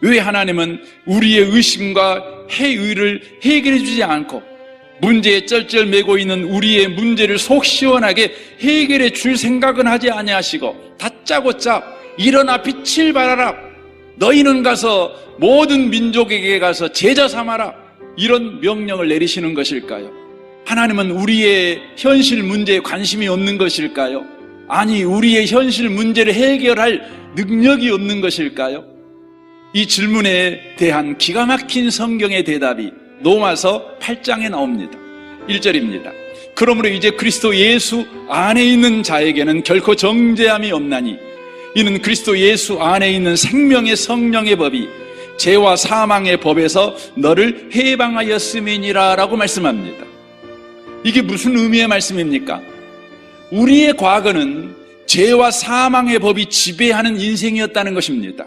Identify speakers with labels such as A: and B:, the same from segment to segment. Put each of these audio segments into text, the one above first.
A: 왜 하나님은 우리의 의심과 해의를 해결해 주지 않고 문제에 쩔쩔매고 있는 우리의 문제를 속 시원하게 해결해 줄 생각은 하지 아니하시고 다짜고짜 일어나 빛을 발하라 너희는 가서 모든 민족에게 가서 제자 삼아라 이런 명령을 내리시는 것일까요? 하나님은 우리의 현실 문제에 관심이 없는 것일까요? 아니 우리의 현실 문제를 해결할 능력이 없는 것일까요? 이 질문에 대한 기가 막힌 성경의 대답이 로마서 8장에 나옵니다. 1절입니다. 그러므로 이제 그리스도 예수 안에 있는 자에게는 결코 정죄함이 없나니 이는 그리스도 예수 안에 있는 생명의 성령의 법이 죄와 사망의 법에서 너를 해방하였음이니라 라고 말씀합니다. 이게 무슨 의미의 말씀입니까? 우리의 과거는 죄와 사망의 법이 지배하는 인생이었다는 것입니다.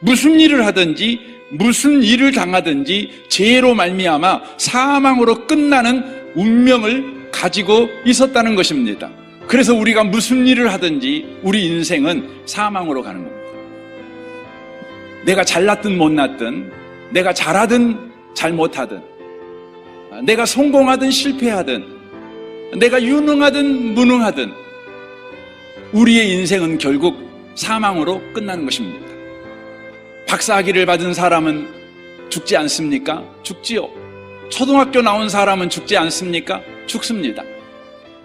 A: 무슨 일을 하든지 무슨 일을 당하든지 죄로 말미암아 사망으로 끝나는 운명을 가지고 있었다는 것입니다. 그래서 우리가 무슨 일을 하든지 우리 인생은 사망으로 가는 겁니다. 내가 잘났든 못났든 내가 잘하든 잘못하든 내가 성공하든 실패하든 내가 유능하든 무능하든 우리의 인생은 결국 사망으로 끝나는 것입니다. 박사학위를 받은 사람은 죽지 않습니까? 죽지요. 초등학교 나온 사람은 죽지 않습니까? 죽습니다.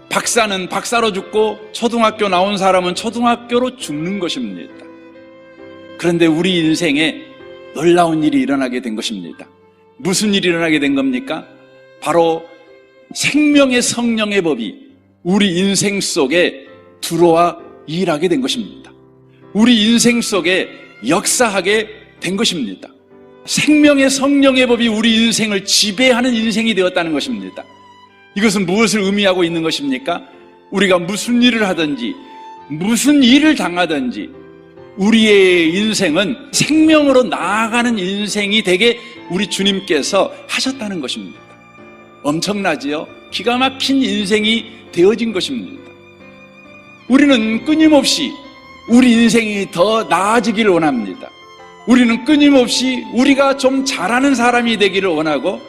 A: 박사는 박사로 죽고 초등학교 나온 사람은 초등학교로 죽는 것입니다. 그런데 우리 인생에 놀라운 일이 일어나게 된 것입니다. 무슨 일이 일어나게 된 겁니까? 바로 생명의 성령의 법이 우리 인생 속에 들어와 일하게 된 것입니다. 우리 인생 속에 역사하게 된 것입니다. 생명의 성령의 법이 우리 인생을 지배하는 인생이 되었다는 것입니다. 이것은 무엇을 의미하고 있는 것입니까? 우리가 무슨 일을 하든지, 무슨 일을 당하든지, 우리의 인생은 생명으로 나아가는 인생이 되게 우리 주님께서 하셨다는 것입니다. 엄청나지요? 기가 막힌 인생이 되어진 것입니다. 우리는 끊임없이 우리 인생이 더 나아지기를 원합니다. 우리는 끊임없이 우리가 좀 잘하는 사람이 되기를 원하고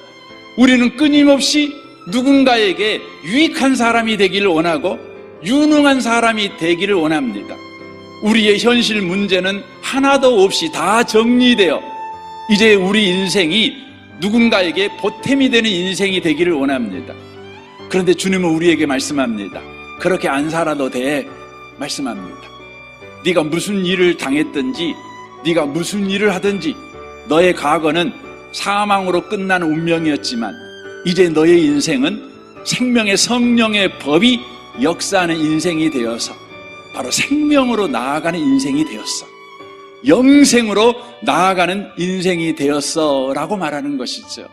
A: 우리는 끊임없이 누군가에게 유익한 사람이 되기를 원하고 유능한 사람이 되기를 원합니다. 우리의 현실 문제는 하나도 없이 다 정리되어 이제 우리 인생이 누군가에게 보탬이 되는 인생이 되기를 원합니다. 그런데 주님은 우리에게 말씀합니다. 그렇게 안 살아도 돼. 말씀합니다. 네가 무슨 일을 당했든지 네가 무슨 일을 하든지 너의 과거는 사망으로 끝나는 운명이었지만 이제 너의 인생은 생명의 성령의 법이 역사하는 인생이 되어서 바로 생명으로 나아가는 인생이 되었어. 영생으로 나아가는 인생이 되었어. 라고 말하는 것이죠.